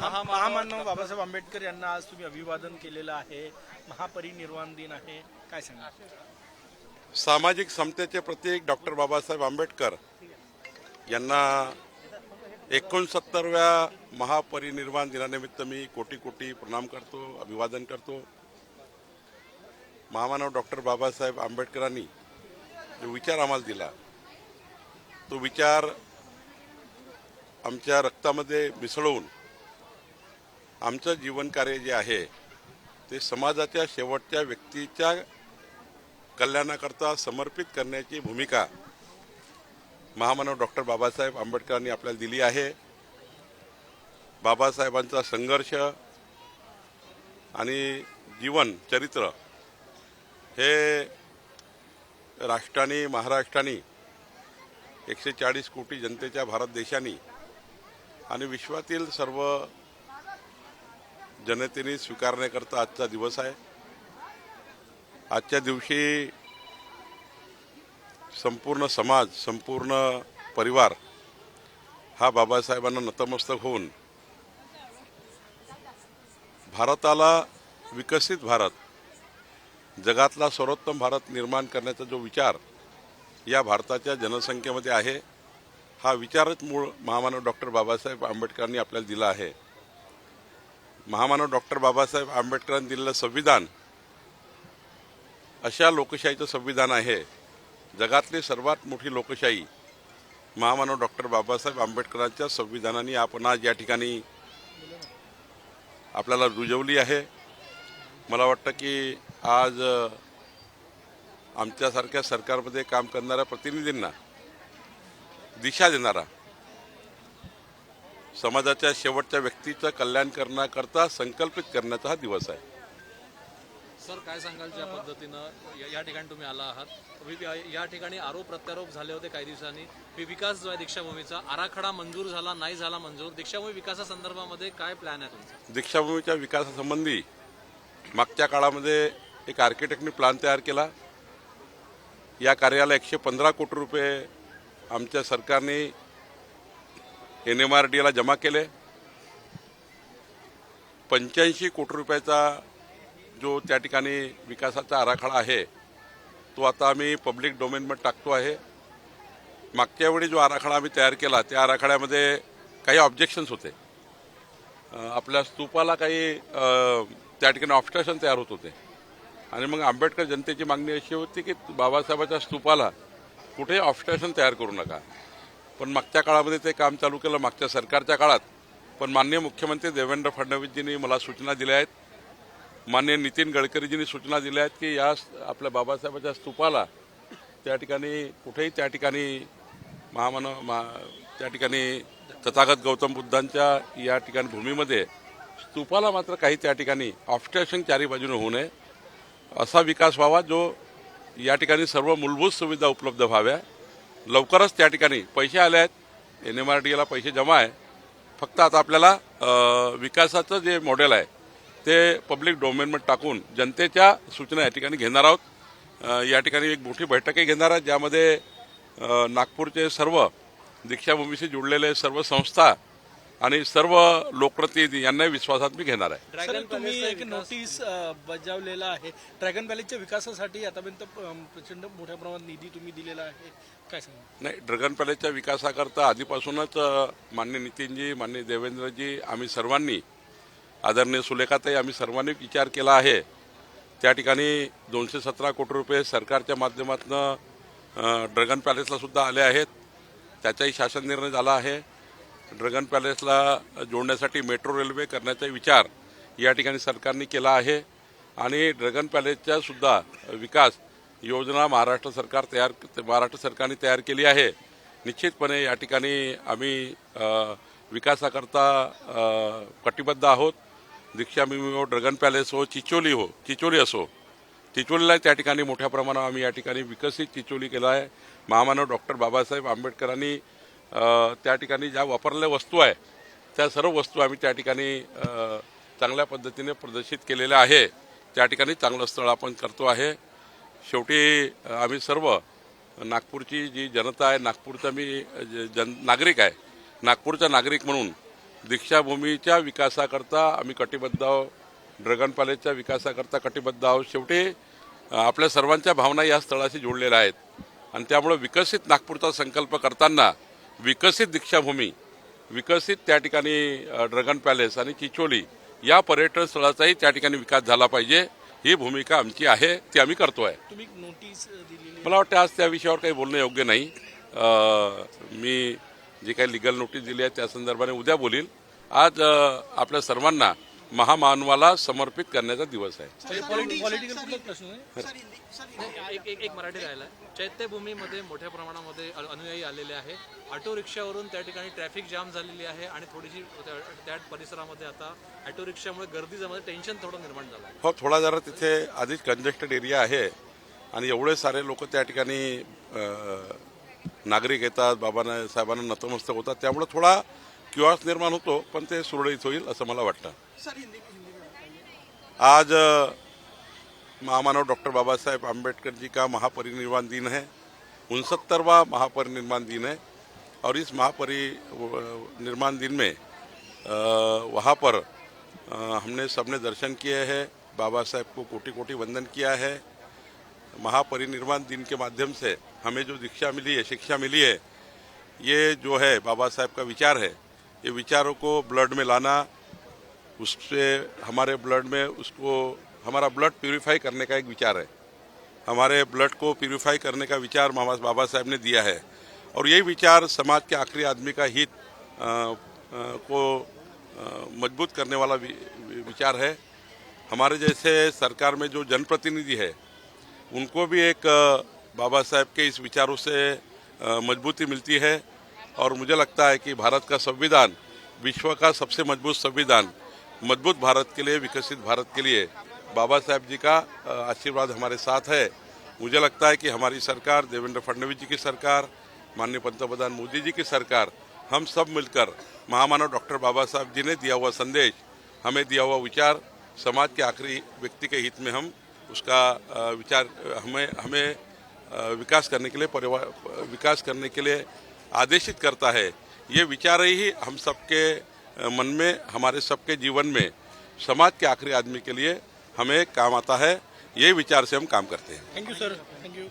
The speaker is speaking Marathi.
महा- महामानव बाबासाहेब आंबेडकर यांना आज तुम्ही अभिवादन केलेलं आहे. महापरिनिर्वाण दिन आहे. काय सांगा सामाजिक समतेचे प्रतीक डॉक्टर बाबासाहेब आंबेडकर यांना एकोणसत्तरव्या महापरिनिर्वाण दिनानिमित्त मी कोटी कोटी प्रणाम करतो अभिवादन करतो. महामानव डॉक्टर बाबासाहेब आंबेडकरांनी जो विचार आम्हाला दिला तो विचार आमच्या रक्तामध्ये मिसळून आमचं जीवनकार्य जे आहे ते समाजाच्या शेवटच्या व्यक्तीच्या कल्याणाकरता समर्पित करण्याची भूमिका महामानव डॉक्टर बाबासाहेब आंबेडकरांनी आपल्याला दिली आहे. बाबासाहेबांचा संघर्ष आणि जीवन चरित्र हे राष्ट्राने महाराष्ट्राने एकशे चाळीस कोटी जनतेच्या भारत देशाने आणि विश्वातील सर्व जनतेने स्वीकारण्याकरता आजचा दिवस आहे. आजच्या दिवशी संपूर्ण समाज संपूर्ण परिवार हा बाबासाहेबांना नतमस्तक होऊन भारताला विकसित भारत जगातला सर्वोत्तम भारत निर्माण करण्याचा जो विचार या भारताच्या जनसंख्येमध्ये आहे हा विचारच मूळ महामानव डॉक्टर बाबासाहेब आंबेडकरांनी आपल्याला दिला आहे. महामानव डॉक्टर बाबासाहेब आंबेडकरांनी दिलेलं संविधान अशा लोकशाहीचं संविधान आहे. जगातली सर्वात मोठी लोकशाही महामानव डॉक्टर बाबासाहेब आंबेडकरांच्या संविधानाने आपण आज या ठिकाणी आपल्याला रुजवली आहे. मला वाटतं की आज आमच्यासारख्या सरकारमध्ये काम करणाऱ्या प्रतिनिधींना दिशा देणारा समाजाच्या शेवटच्या व्यक्तीचं कल्याण करण्याकरता संकल्पित करण्याचा हा दिवस आहे. सर काय सांगाल ज्या पद्धतीनं या- ठिकाणी तुम्ही आला आहात? या- ठिकाणी आरोप प्रत्यारोप झाले होते काही दिवसांनी. विकास जो आहे दीक्षाभूमीचा आराखडा मंजूर झाला नाही झाला मंजूर. दीक्षाभूमी विकासासंदर्भामध्ये काय प्लॅन आहे तुमचा? दीक्षाभूमीच्या विकासासंबंधी मागच्या काळामध्ये एक आर्किटेक्टनी प्लॅन तयार केला. या कार्याला एकशे पंधरा कोटी रुपये आमच्या सरकारने एन एम आर डी एला जमा केले. पंच्याऐंशी कोटी रुपयाचा जो त्या ठिकाणी विकासाचा आराखडा आहे तो आता आम्ही पब्लिक डोमेनमध्ये टाकतो आहे. मागच्या वेळी जो आराखडा आम्ही तयार केला त्या आराखड्यामध्ये काही ऑब्जेक्शन्स होते. आपल्या स्तूपाला काही त्या ठिकाणी ऑब्स्ट्रक्शन तयार होत होते. आणि मग आंबेडकर जनतेची मागणी अशी होती की बाबासाहेबाच्या स्तूपाला कुठेही ऑब्स्ट्रक्शन तयार करू नका. पण मागच्या काळामध्ये ते काम चालू केलं मागच्या सरकारच्या काळात. पण माननीय मुख्यमंत्री देवेंद्र फडणवीसजींनी मला सूचना दिल्या आहेत. माननीय नितीन गडकरीजींनी सूचना दिल्या आहेत की या आपल्या बाबासाहेबाच्या स्तूपाला त्या ठिकाणी कुठेही त्या ठिकाणी महामानव मा त्या ठिकाणी तथागत गौतम बुद्धांच्या या ठिकाणी भूमीमध्ये स्तूपाला मात्र काही त्या ठिकाणी ऑफ्टेशन चारी बाजूने होऊ नये. असा विकास व्हावा जो या ठिकाणी सर्व मूलभूत सुविधा उपलब्ध व्हाव्या. लवकरच त्या ठिकाणी पैसे आले आहेत. एन एम आर टी एला पैसे जमा आहे. फक्त आता आपल्याला विकासाचं जे मॉडेल आहे ते पब्लिक डोमेनमध्ये टाकून जनतेच्या सूचना या ठिकाणी घेणार आहोत. या ठिकाणी एक मोठी बैठकही घेणार आहे ज्यामध्ये नागपूरचे सर्व दीक्षाभूमीशी जुळलेले सर्व संस्था आणि सर्व लोकप्रतिनिधी यांनाही विश्वासात मी घेणार आहे. सर तुम्ही एक नोटीस बजावलेला आहे. ड्रॅगन व्हॅलीच्या विकासासाठी आतापर्यंत प्रचंड मोठ्या प्रमाणात निधी तुम्ही दिलेला आहे. काय सांगा नाही ड्रगन पॅलेसच्या विकासाकरता आधीपासूनच अ, माननीय नितीनजी माननीय देवेंद्रजी आम्ही सर्वांनी आदरणीय सुलेखाताई आम्ही सर्वांनी विचार केला आहे. त्या ठिकाणी दोनशे सतरा कोटी रुपये सरकारच्या माध्यमातून ड्रगन पॅलेसला सुद्धा आले आहेत. त्याचाही शासन निर्णय झाला आहे. ड्रगन पॅलेसला जोडण्यासाठी मेट्रो रेल्वे करण्याचा विचार या ठिकाणी सरकारने केला आहे. आणि ड्रगन पॅलेसचा सुद्धा विकास योजना महाराष्ट्र सरकार तयार महाराष्ट्र सरकारने तयार केली आहे. निश्चितपणे या ठिकाणी आम्ही विकासाकरता कटिबद्ध आहोत. दीक्षाभूमी हो ड्रगन पॅलेस हो चिचोली हो चिचोली असो. चिचोलीला त्या ठिकाणी मोठ्या प्रमाणावर आम्ही या ठिकाणी विकसित चिचोली केला आहे. महामानव डॉक्टर बाबासाहेब आंबेडकरांनी त्या ठिकाणी ज्या वापरलेल्या वस्तू आहे त्या सर्व वस्तू आम्ही त्या ठिकाणी चांगल्या पद्धतीने प्रदर्शित केलेल्या आहे. त्या ठिकाणी चांगलं स्थळ आपण करतो आहे. शेवटी आम्ही सर्व नागपूरची जी जनता आहे नागपूरचा मी जन नागरिक आहे नागपूरचा नागरिक म्हणून दीक्षाभूमीच्या विकासाकरता आम्ही कटिबद्ध आहोत. ड्रॅगन पॅलेसच्या विकासाकरता कटिबद्ध आहोत. शेवटी आपल्या सर्वांच्या भावना या स्थळाशी जोडलेल्या आहेत. आणि त्यामुळे विकसित नागपूरचा संकल्प करताना विकसित दीक्षाभूमी विकसित त्या ठिकाणी ड्रॅगन पॅलेस आणि चिचोली या पर्यटन स्थळाचाही त्या ठिकाणी विकास झाला पाहिजे. ही भूमिका आमची आहे ती आम्ही करतोय. तुम्ही नोटीस अ, दिलेली मला वाटतं आज त्या विषयावर काही बोलणं योग्य नाही. मी जी काही लिगल नोटीस दिली आहे त्या संदर्भाने उद्या बोलील आज आपल्या सर्वांना महामानवाला समर्पित करण्याचा दिवस आहे. पॉलिटिकल कुठला प्रश्न आहे? नाही, एक मराठी राहिला चैत्यभूमीमध्ये मोठ्या प्रमाणामध्ये अनुयायी आलेले आहे. ऑटो रिक्षावरून त्या ठिकाणी ट्रॅफिक जाम झालेली आहे आणि थोडीशी त्या- त्या परिसरामध्ये आता ऑटो रिक्षामुळे गर्दी जमा टेन्शन थोडं निर्माण झालं. हो थोडा जरा तिथे आधीच कंजेस्टेड एरिया आहे आणि एवढे सारे लोक त्या ठिकाणी नागरिक येतात बाबांना साहेबांना नतमस्तक होतात. त्यामुळे थोडा क्युआस निर्माण होतो पण ते सुरळीत होईल असं मला वाटतं. आज महामानव डॉक्टर बाबा साहेब आम्बेडकर जी का महापरिनिर्वाण दिन है? उनसत्तरवा महापरिनिर्वाण दिन है और इस महापरिनिर्वाण दिन में वहाँ पर हमने सबने दर्शन किए हैं बाबा साहेब को कोटि कोटि वंदन किया है। महापरिनिर्वाण दिन के माध्यम से हमें जो दीक्षा मिली है शिक्षा मिली है ये जो है बाबा साहेब का विचार है। ये विचारों को ब्लड में लाना, उससे हमारे ब्लड में उसको, हमारा ब्लड प्यूरिफाई करने का एक विचार है। हमारे ब्लड को प्योरीफाई करने का विचार बाबा साहब ने दिया है। और यही विचार समाज के आखिरी आदमी का हित को मज़बूत करने वाला विचार है। हमारे जैसे सरकार में जो जनप्रतिनिधि है, उनको भी एक, बाबा साहेब के इस विचारों से मजबूती मिलती है। और मुझे लगता है कि भारत का संविधान विश्व का सबसे मज़बूत संविधान, मज़बूत भारत के लिए, विकसित भारत के लिए बाबा साहेब जी का आशीर्वाद हमारे साथ है। मुझे लगता है कि हमारी सरकार, देवेंद्र फडणवीस जी की सरकार, माननीय पंतप्रधान मोदी जी की सरकार, हम सब मिलकर महामानव डॉक्टर बाबा साहब जी ने दिया हुआ संदेश, हमें दिया हुआ विचार, समाज के आखिरी व्यक्ति के हित में हम उसका विचार, हमें हमें विकास करने के लिए परिवार विकास करने के लिए आदेशित करता है। ये विचार ही हम सबके मन में, हमारे सबके जीवन में, समाज के आखिरी आदमी के लिए हमें काम आता है। ये विचार से हम काम करते हैं। Thank you sir thank you